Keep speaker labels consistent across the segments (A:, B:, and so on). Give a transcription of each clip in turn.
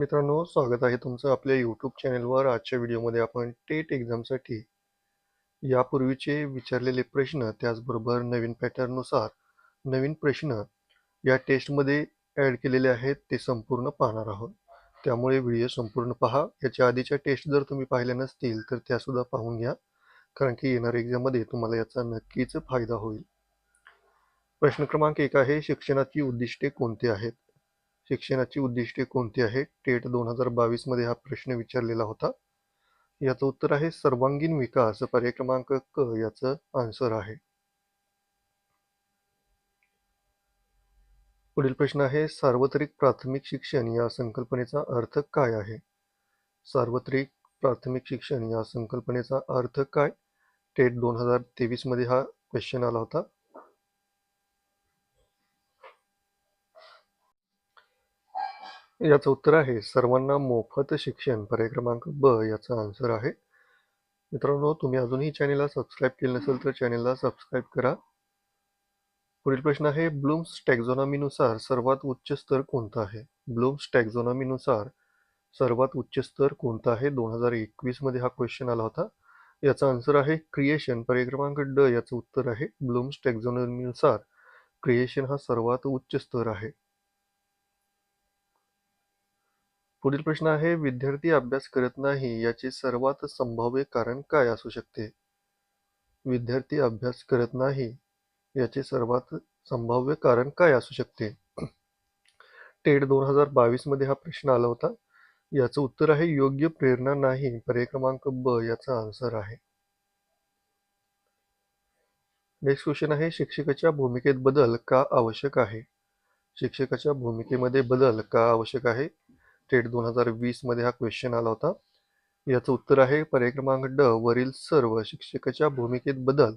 A: मित्रांनो स्वागत आहे तुमचं आपल्या यूट्यूब चॅनलवर आजच्या व्हिडिओमध्ये आपण टेट एक्झामसाठी यापूर्वीचे विचारलेले प्रश्न त्याचबरोबर नवीन पॅटर्ननुसार नवीन प्रश्न या टेस्टमध्ये ॲड केलेले आहेत ते संपूर्ण पाहणार आहोत. त्यामुळे व्हिडिओ संपूर्ण पहा. याच्या आधीच्या टेस्ट जर तुम्ही पाहिल्या नसतील तर त्यासुद्धा पाहून घ्या. कारण की येणाऱ्या एक्झाममध्ये तुम्हाला याचा नक्कीच फायदा होईल. प्रश्न क्रमांक एक आहे शिक्षणाची उद्दिष्टे कोणती आहेत? शिक्षणाची उद्दिष्टे कोणती आहेत? टेट दोन हजार बावीसमध्ये हा प्रश्न विचारलेला होता. याचं उत्तर आहे सर्वांगीण विकास पर्याय क्रमांक क याचं आन्सर आहे. पुढील प्रश्न आहे सार्वत्रिक प्राथमिक शिक्षण या संकल्पनेचा अर्थ काय आहे? सार्वत्रिक प्राथमिक शिक्षण या संकल्पनेचा अर्थ काय? टेट दोन हजार तेवीसमध्ये हा क्वेश्चन आला होता. याचं उत्तर आहे सर्वांना मोफत शिक्षण पर्याय क्रमांक ब याचा आन्सर आहे. मित्रांनो तुम्ही अजूनही चॅनेलला सबस्क्राईब केलं नसेल तर चॅनेलला सबस्क्राईब करा. पुढील प्रश्न आहे ब्लूम्स टॅक्झॉनॉमीनुसार सर्वात उच्च स्तर कोणता आहे? ब्लूम्स टॅक्झॉनॉमीनुसार सर्वात उच्च स्तर कोणता आहे? दोन हजार एकवीसमध्ये हा क्वेश्चन आला होता. याचा आन्सर आहे क्रिएशन पर्याय क्रमांक ड याचं उत्तर आहे. ब्लूम्स टॅक्झॉनॉमीनुसार क्रिएशन हा सर्वात उच्च स्तर आहे. पुढील प्रश्न आहे विद्यार्थी अभ्यास करत नाही याचे सर्वात संभाव्य कारण काय असू शकते? विद्यार्थी अभ्यास करत नाही याचे सर्वात संभाव्य कारण काय असू शकते? टेट दोन हजार बावीसमध्ये हा प्रश्न आला होता. याचं उत्तर आहे योग्य प्रेरणा नाही पर्याय क्रमांक ब याचा आन्सर आहे. नेक्स्ट क्वेश्चन आहे शिक्षकाच्या भूमिकेत बदल का आवश्यक आहे? शिक्षकाच्या भूमिकेमध्ये बदल का आवश्यक आहे? टेट दोन हजार वीसमध्ये हा क्वेश्चन आला होता. याचं उत्तर आहे पर्याय क्रमांक ड वरील सर्व शिक्षकाच्या भूमिकेत बदल.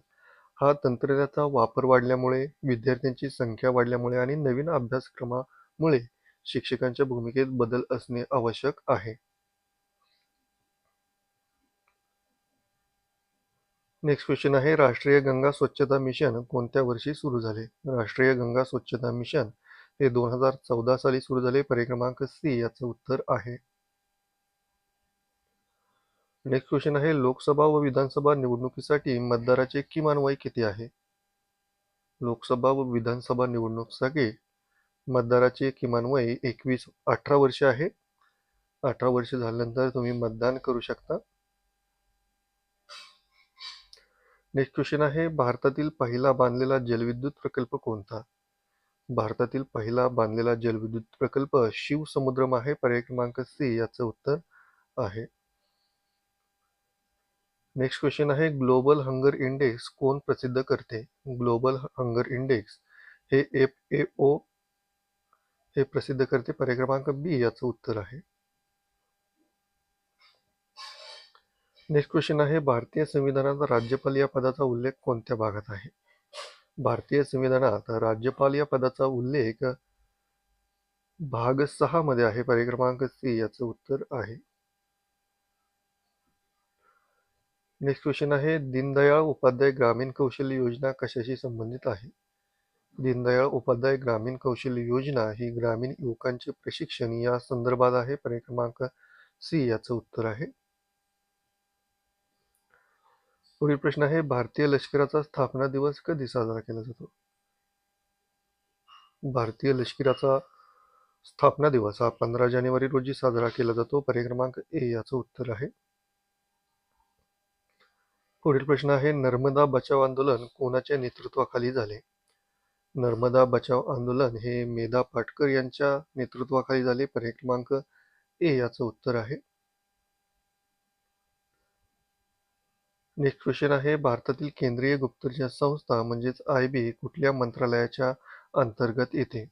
A: हा तंत्रज्ञानाचा वापर वाढल्यामुळे विद्यार्थ्यांची संख्या वाढल्यामुळे आणि नवीन अभ्यासक्रमामुळे शिक्षकांच्या भूमिकेत बदल असणे आवश्यक आहे. नेक्स्ट क्वेश्चन आहे राष्ट्रीय गंगा स्वच्छता मिशन कोणत्या वर्षी सुरू झाले? राष्ट्रीय गंगा स्वच्छता मिशन हे दोन हजार चौदा साली सुरू झाले. पर्याय क्रमांक सी याचं उत्तर आहे. नेक्स्ट क्वेश्चन आहे लोकसभा व विधानसभा निवडणुकीसाठी मतदाराचे किमान वय किती आहे? लोकसभा व विधानसभा निवडणुकीसाठी मतदाराचे किमान वय एकवीस अठरा वर्ष आहे. अठरा वर्ष झाल्यानंतर तुम्ही मतदान करू शकता. नेक्स्ट क्वेश्चन आहे भारतातील पहिला बांधलेला जलविद्युत प्रकल्प कोणता? भारतातील पहिला बांधलेला जलविद्युत प्रकल्प शिवसमुद्रम आहे पर्याय क्रमांक सी याचं उत्तर आहे. नेक्स्ट क्वेश्चन आहे ग्लोबल हंगर इंडेक्स कोण प्रसिद्ध करते? ग्लोबल हंगर इंडेक्स हे एफ ए ओ हे प्रसिद्ध करते पर्याय क्रमांक बी याचं उत्तर आहे. नेक्स्ट क्वेश्चन आहे भारतीय संविधानात राज्यपाल या पदाचा उल्लेख कोणत्या भागात आहे? भारतीय संविधानात राज्यपाल या पदाचा उल्लेख भाग सहा मध्ये आहे पर्याय क्रमांक सी याचं उत्तर आहे. नेक्स्ट क्वेश्चन आहे दीनदयाळ उपाध्याय ग्रामीण कौशल्य योजना कशाशी संबंधित आहे? दीनदयाळ उपाध्याय ग्रामीण कौशल्य योजना ही ग्रामीण युवकांचे प्रशिक्षण या संदर्भात आहे पर्याय क्रमांक सी याचं उत्तर आहे. पुढील प्रश्न आहे भारतीय लष्कराचा स्थापना दिवस कधी साजरा केला जातो? भारतीय लष्कराचा स्थापना दिवस हा पंधरा जानेवारी रोजी साजरा केला जातो. पर्याय क्रमांक ए याचं उत्तर आहे. पुढील प्रश्न आहे नर्मदा बचाव आंदोलन कोणाच्या नेतृत्वाखाली झाले? नर्मदा बचाव आंदोलन हे मेधा पाटकर यांच्या नेतृत्वाखाली झाले. पर्याय क्रमांक ए याचं उत्तर आहे. निष्कृषण हे भारतातील केंद्रीय गुप्तचर संस्था म्हणजेच आय बी कुठल्या मंत्रालयाच्या अंतर्गत येते?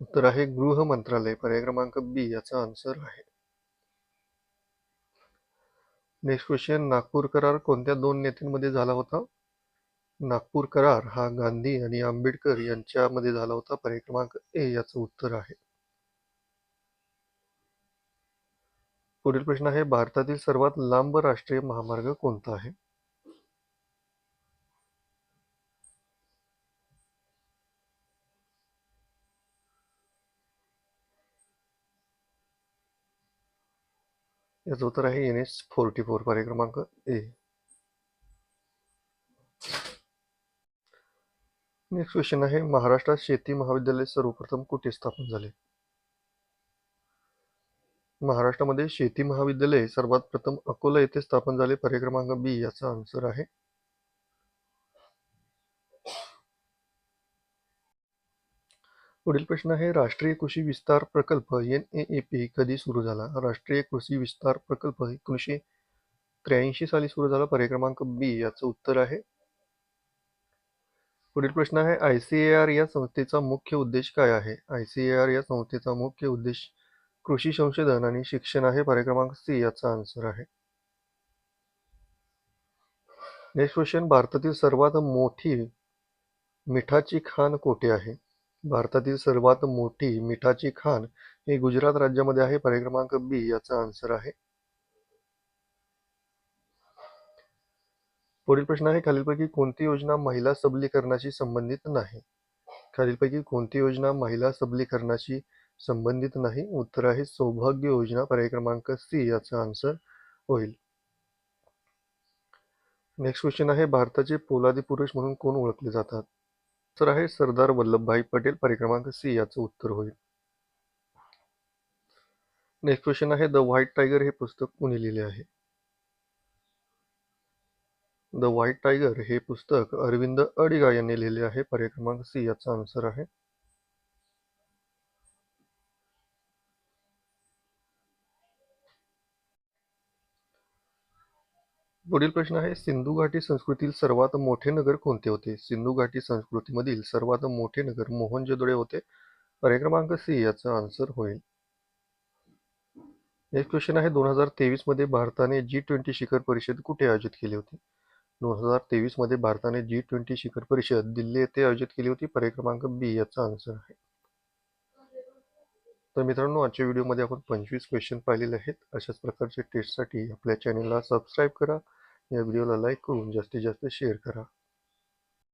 A: उत्तर आहे गृह मंत्रालय. पर्याय क्रमांक बी याचा आन्सर आहे. नेक्स्ट क्वेश्चन नागपूर करार कोणत्या दोन नेत्यांमध्ये झाला होता? नागपूर करार हा गांधी आणि आंबेडकर यांच्यामध्ये झाला होता. पर्याय क्रमांक ए याचं उत्तर आहे. पुढील प्रश्न आहे भारतातील सर्वात लांब राष्ट्रीय महामार्ग कोणता आहे? याचं उत्तर आहे एन एच फोर्टी फोर पर्याय क्रमांक ए. नेक्स्ट क्वेश्चन आहे महाराष्ट्रात शेती महाविद्यालय सर्वप्रथम कुठे स्थापन झाले? महाराष्ट्रामध्ये शेती महाविद्यालय सर्वात प्रथम अकोला येथे स्थापन झाले. पर्याय क्रमांक बी याचा आन्सर आहे. पुढील प्रश्न आहे राष्ट्रीय कृषी विस्तार प्रकल्प एन ए पी कधी सुरू झाला? राष्ट्रीय कृषी विस्तार प्रकल्प एकोणीसशे त्र्याऐंशी साली सुरू झाला. पर्याय क्रमांक बी याचं उत्तर आहे. पुढील प्रश्न आहे आय सी ए आर या संस्थेचा मुख्य उद्देश काय आहे? आय सी ए आर या संस्थेचा मुख्य उद्देश कृषी संशोधन आणि शिक्षण आहे कार्यक्रमांक सी याचा आन्सर आहे. नेक्स्ट क्वेश्चन भारतातील सर्वात मोठी मिठाची खाण कोठे आहे? भारतातील सर्वात मोठी मिठाची खाण हे गुजरात राज्यामध्ये आहे. पर्याय बी याचा आन्सर आहे. पुढील प्रश्न आहे खालीलपैकी कोणती योजना महिला सबलीकरणाशी संबंधित नाही? खालीलपैकी कोणती योजना महिला सबलीकरणाशी संबंधित नाही उत्तर आहे सौभाग्य योजना पर्याय क्रमांक सी याचा आन्सर होईल. नेक्स्ट क्वेश्चन आहे भारताचे पोलादी पुरुष म्हणून कोण ओळखले जातात? तर आहे सरदार वल्लभभाई पटेल पर्याय क्रमांक सी याचं उत्तर होईल. नेक्स्ट क्वेश्चन आहे द व्हाईट टायगर हे पुस्तक कोणी लिहिले आहे? द व्हाईट टायगर हे पुस्तक अरविंद अडिगा यांनी लिहिले आहे पर्याय क्रमांक सी याचा आन्सर आहे. पुढील प्रश्न आहे सिंधू घाटी संस्कृतीतील सर्वात मोठे नगर कोणते होते? सिंधू घाटी संस्कृतीमधील सर्वात मोठे नगर मोहनजोदडे होते. पर्याय क्रमांक सी याचा आन्सर होईल. नेक्स्ट क्वेश्चन आहे दोन हजार तेवीसमध्ये भारताने जी ट्वेंटी शिखर परिषद कुठे आयोजित केली होती? दोन हजार तेवीसमध्ये भारताने जी ट्वेंटी शिखर परिषद दिल्ली येथे आयोजित केली होती. पर्याय क्रमांक बी याचा आन्सर आहे. तर मित्रांनो आजच्या व्हिडिओमध्ये आपण पंचवीस क्वेश्चन पाहिलेले आहेत. अशाच प्रकारचे टेस्टसाठी आपल्या चॅनलला सबस्क्राईब करा. या व्हिडिओला लाईक करून जास्तीत जास्त शेअर करा.